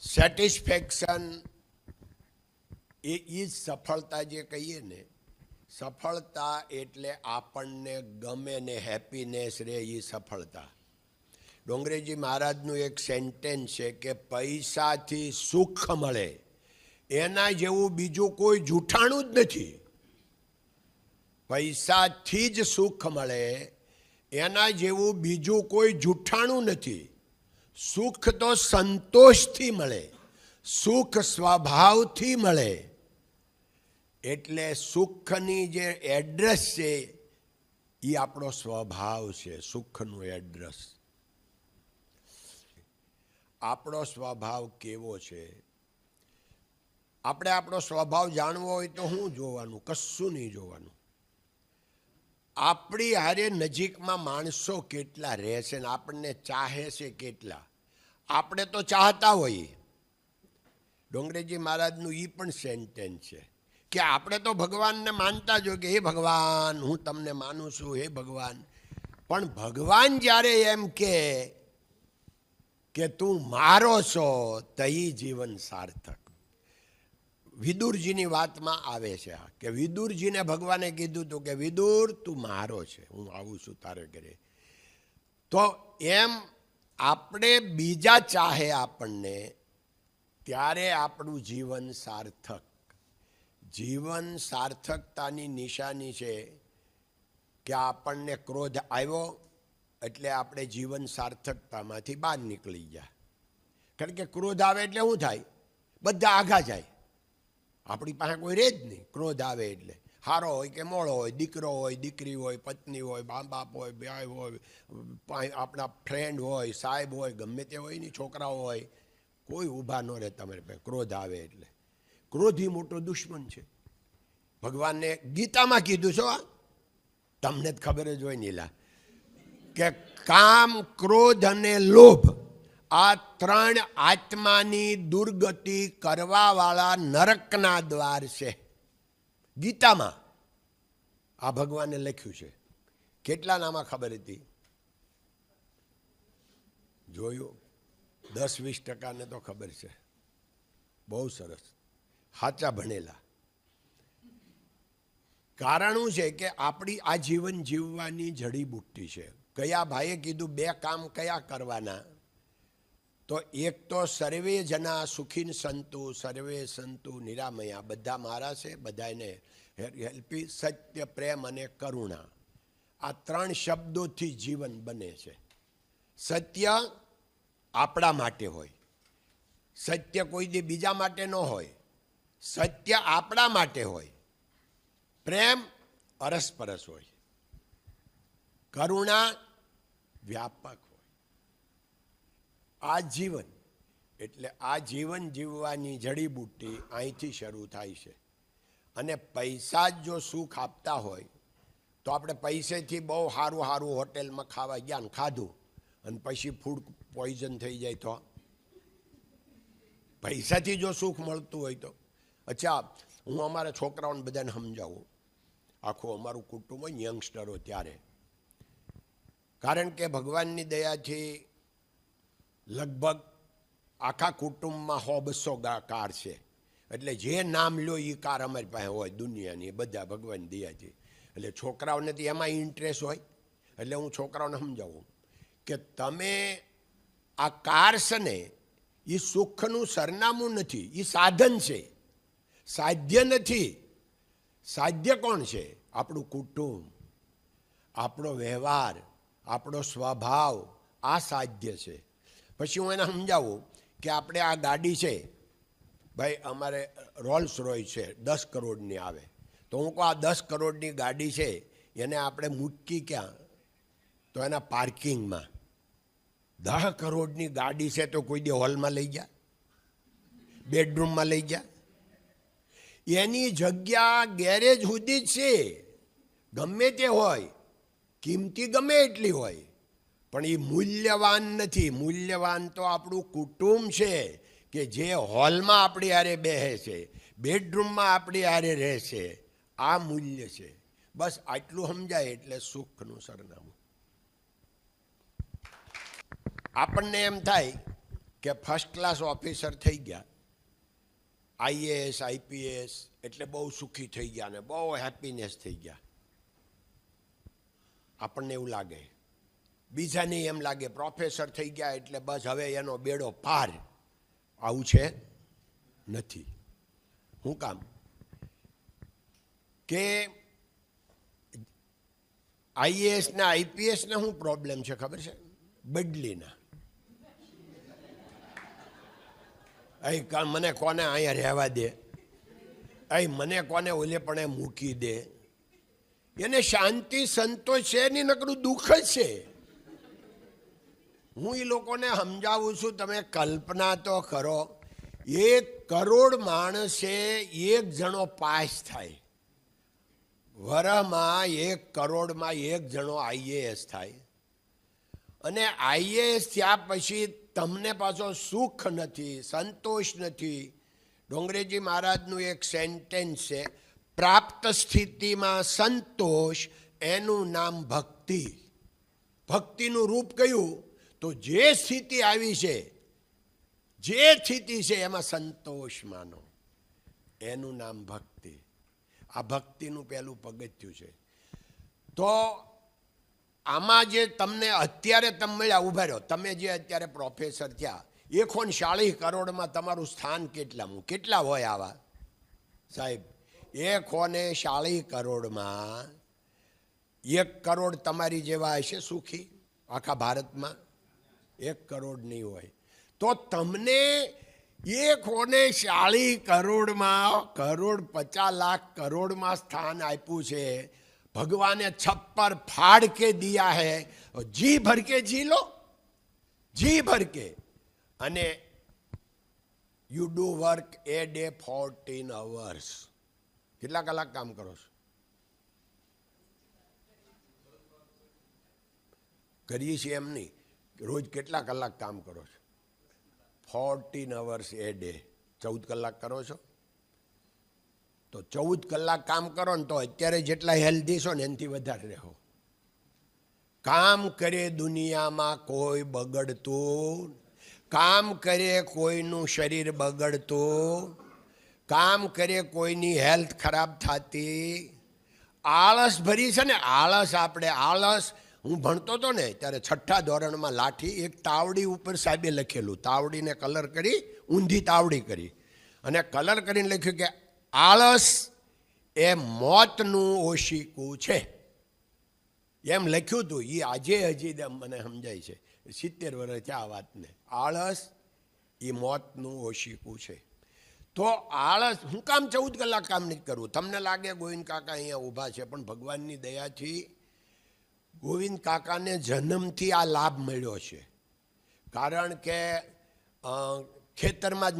Satisfaction એ જ સફળતા જે કહીએ ને, સફળતા એટલે આપણને ગમે ને હેપીનેસ રહે એ સફળતા. ડોંગરેજી મહારાજનું એક સેન્ટેન્સ છે કે પૈસાથી સુખ મળે, એના જેવું બીજું કોઈ જૂઠાણું જ નથી. પૈસાથી જ સુખ મળે, એના જેવું બીજું કોઈ જૂઠાણું નથી. સુખ તો સંતોષથી મળે, સુખ સ્વભાવથી મળે. એટલે સુખની જે એડ્રેસ છે એ આપણો સ્વભાવ છે, સુખનું એડ્રેસ આપણો સ્વભાવ કેવો છે? આપણે આપણો સ્વભાવ જાણવો હોય તો શું જોવાનું, કશું નહીં જોવાનું. આપણી હારે નજીકમાં માણસો કેટલા રહે છે ને આપણને ચાહે છે કેટલા? આપણે તો ચાહતા હોઈએ. ડોંગરેજી મહારાજનું એ પણ સેન્ટેન્સ છે કે આપણે તો ભગવાનને માનતા જ કે, હે ભગવાન, હું તમને માનું છું, હે ભગવાન. પણ ભગવાન જ્યારે એમ કે કે તું મારો છો તહી જીવન સાર્થક. વિદુરજીની વાતમાં આવે છે કે વિદુરજીને ભગવાને કીધું હતું કે, વિદુર, તું મારો છે, હું આવું છું તારે ઘરે. તો એમ આપણે બીજા ચાહે આપણને, ત્યારે આપણું જીવન સાર્થક. જીવન સાર્થકતાની નિશાની છે કે આપણને ક્રોધ આવ્યો એટલે આપણે જીવન સાર્થકતામાંથી બહાર નીકળી ગયા. કારણ કે ક્રોધ આવે એટલે શું થાય? બધા આઘા જાય. આપણી પાસે કોઈ રહે જ નહીં. ક્રોધ આવે એટલે. હારો હોય કે મોળો હોય, દીકરો હોય, દીકરી હોય, પત્ની હોય મા બાપ હોય, ભાઈ હોય આપણા ફ્રેન્ડ હોય, સાહેબ હોય, ગમે તે હોય ને છોકરાઓ હોય, કોઈ ઊભા ન રહે તમારે પાસે. ક્રોધ આવે એટલે. ક્રોધી મોટો દુશ્મન છે. ભગવાનને ગીતામાં કીધું છો? તમને જ ખબર જ હોય નીલા, કે કામ, ક્રોધ અને લોભ આ ત્રણ આત્માની દુર્ગતિ કરવાવાળા નરકના દ્વાર છે. ગીતામાં આ ભગવાને લખ્યું છે. કેટલા નામાં ખબર હતી? જોયું? દસ વીસ ટકાને તો ખબર છે. બહુ સરસ. સાચા ભણેલા. કારણું છે કે આપણી આ જીવન જીવવાની જડીબુટ્ટી છે. કયા ભાઈએ કીધું, બે કામ કયા કરવાના? તો એક તો સર્વે જના સુખીન સંતુ, સર્વે સંતુ નિરામયા. બધા મારા છે બધાને હેલ્પી, સત્ય, પ્રેમ અને કરુણા. આ ત્રણ શબ્દોથી જીવન બને છે. સત્ય આપણા માટે હોય. સત્ય કોઈ દી બીજા માટે ન હોય. સત્ય આપણા માટે હોય. પ્રેમ અરસપરસ હોય. કરુણા વ્યાપક હોય. આ જીવન, એટલે આ જીવન જીવવાની જડીબુટ્ટી અહીંથી શરૂ થાય છે. અને પૈસા જ જો સુખ આપતા હોય, તો આપણે પૈસેથી બહુ સારું સારું હોટેલમાં ખાવા ગયા ને ખાધું, અને પછી ફૂડ પોઈઝન થઈ જાય તો? પૈસાથી જો સુખ મળતું હોય તો? અચ્છા, હું અમારા છોકરાઓને બધાને સમજાવું. આખું અમારું કુટુંબ હોય યંગસ્ટરો ત્યારે. કારણ કે ભગવાનની દયાથી લગભગ આખા કુટુંબમાં સો બસો કાર છે. એટલે જે નામ લો એ કાર અમારી પાસે હોય, દુનિયાની બધા ભગવાન દયાથી એટલે છોકરાઓને તો એમાં ઇન્ટરેસ્ટ હોય. એટલે હું છોકરાઓને સમજાવું કે તમે આ કાર છે ને એ સુખનું સરનામું નથી એ સાધન છે. સાધ્ય નથી. સાધ્ય કોણ છે? આપણું કુટુંબ, આપણો વ્યવહાર, આપણો સ્વભાવ, આ સાધ્ય છે. પછી હું એને સમજાવું કે આપણે આ ગાડી છે, ભાઈ અમારે રોલ્સ રોય છે, દસ કરોડની આવે. તો હું કહું, આ દસ કરોડની ગાડી છે, એને આપણે મૂકી ક્યાં? તો એના પાર્કિંગમાં. દસ કરોડની ગાડી છે તો કોઈ દે હોલમાં લઈ ગયા? બેડરૂમમાં લઈ ગયા? એની જગ્યા ગેરેજ સુધી જ છે. ગમે તે હોય, કિંમતી ગમે એટલી હોય. પણ એ મૂલ્યવાન નથી. મૂલ્યવાન તો આપણું કુટુંબ છે કે જે હોલમાં આપણી હારે બેસે છે, બેડરૂમમાં આપણી હારે રહે છે આ મૂલ્ય છે. બસ આટલું સમજાય એટલે સુખનું સરનામું. આપણને એમ થાય કે ફર્સ્ટ ક્લાસ ઓફિસર થઈ ગયા. આઈએએસ, આઈપીએસ એટલે બહુ સુખી થઈ ગયા ને બહુ હેપીનેસ થઈ ગયા. આપણને એવું લાગે બીજાને એમ લાગે, પ્રોફેસર થઈ ગયા એટલે બસ હવે એનો બેડો પાર. આવું છે? નથી. શું કામ? કે આઈએએસ ને, આઈપીએસ ને શું પ્રોબ્લેમ છે, ખબર છે? બદલીના. અહીં કા- મને કોને અહીંયા રહેવા દે? અહીં મને કોને ઓલે પણ મૂકી દે? એને શાંતિ સંતોષ છે નહીં નકરું દુઃખ જ છે. હું એ લોકોને સમજાવું છું, તમે કલ્પના તો કરો. એક કરોડ માણસે એક જણો પાસ થાય. વરમાં એક કરોડમાં એક જણો આઈએએસ થાય. અને આઈએએસ થયા પછી તમને પાછો સુખ નથી, સંતોષ નથી. ડોંગરેજી મહારાજનું એક સેન્ટેન્સ છે, પ્રાપ્ત સ્થિતિમાં સંતોષ એનું નામ ભક્તિ. ભક્તિનું રૂપ કયું? તો જે સ્થિતિ આવી છે, જે સ્થિતિ છે એમાં સંતોષ માનો. એનું નામ ભક્તિ. આ ભક્તિનું પહેલું પગથિયું છે. તો આમાં જે તમને અત્યારે તમે ઊભા રહ્યો, તમે જે અત્યારે પ્રોફેસર થયા એકોન ચાળીસ કરોડમાં તમારું સ્થાન કેટલામું કેટલા હોય આવા? સાહેબ એકોને ચાળીસ કરોડમાં એક કરોડ તમારી જેવા હશે સુખી આખા ભારતમાં? એક કરોડ નહીં હોય. તો તમને એક કોને ચાળી કરોડમાં, કરોડ પચાસ લાખ કરોડમાં સ્થાન આપ્યું છે? ભગવાને છપ્પર ફાડ કે દિયા હે. જી ભરકે જી લો. જી ભરકે અને you do work a day fourteen hours કેટલા કલાક કામ કરો છો? કરીએ છીએ એમ નહીં. રોજ કેટલા કલાક કામ કરો છો? ફોર્ટીન અવર્સ એ ડે ચૌદ કલાક કરો છો? તો ચૌદ કલાક કામ કરો ને તો અત્યારે જેટલા હેલ્ધી છો ને એનાથી વધારે રહો. કામ કરે દુનિયામાં કોઈ બગડતું કામ કરે કોઈનું શરીર બગડતું કામ કરે કોઈની હેલ્થ ખરાબ થતી આળસ ભરી છે ને આળસ આપણે આળસ હું ભણતો હતો ને ત્યારે છઠ્ઠા ધોરણમાં લાઠી એક તાવડી ઉપર સાહેબે લખેલું. તાવડીને કલર કરી, ઊંધી તાવડી કરી. અને કલર કરીને લખ્યું કે, આળસ એ મોતનું ઓશિકું છે. એમ લખ્યું હતું એ આજે હજી મને સમજાય છે. સિત્તેર વર્ષ છે આ વાતને. આળસ એ મોતનું ઓશિકું છે. તો આળસ, હું કામ ચૌદ કલાક કામ નથી કરવું તમને લાગે ગોવિંદ કાકા અહીંયા ઊભા છે, પણ ભગવાનની દયાથી ગોવિંદ કાકાને જન્મથી આ લાભ મળ્યો છે. કારણ કે ખેતરમાં જ